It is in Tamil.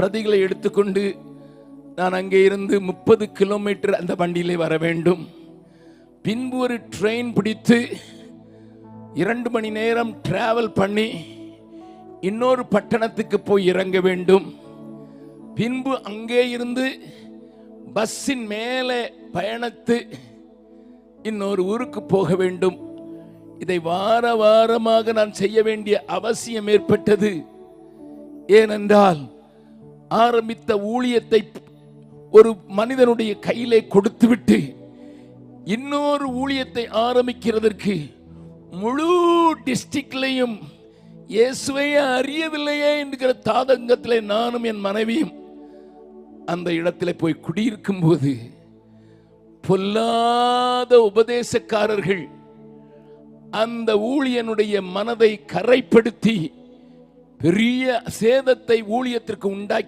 பிரதிகளை எடுத்துக்கொண்டு நான் அங்கே இருந்து முப்பது கிலோமீட்டர் அந்த வண்டியிலே வர வேண்டும். பின்பு ஒரு ட்ரெயின் பிடித்து இரண்டு மணி நேரம் டிராவல் பண்ணி இன்னொரு பட்டணத்துக்கு போய் இறங்க வேண்டும். பின்பு அங்கே இருந்து பஸ்ஸின் மேலே பயணத்து இன்னொரு ஊருக்கு போக வேண்டும். இதை வார வாரமாக நான் செய்ய வேண்டிய அவசியம் ஏற்பட்டது. ஏனென்றால் ஆரம்பித்த ஊழியத்தை ஒரு மனிதனுடைய கையிலே கொடுத்துவிட்டு இன்னொரு ஊழியத்தை ஆரம்பிக்கிறதற்கு முழு டிஸ்ட்ரிக்ட்லையும் இயேசுவையே அறியவில்லையே என்கிற தாதங்கத்தில் நானும் என் மனைவியும் அந்த இடத்துல போய் குடியிருக்கும் போது பொல்லாத உபதேசக்காரர்கள் அந்த ஊழியனுடைய மனதை கரைப்படுத்தி பெரிய சேதத்தை ஊழியத்திற்கு உண்டாக்கி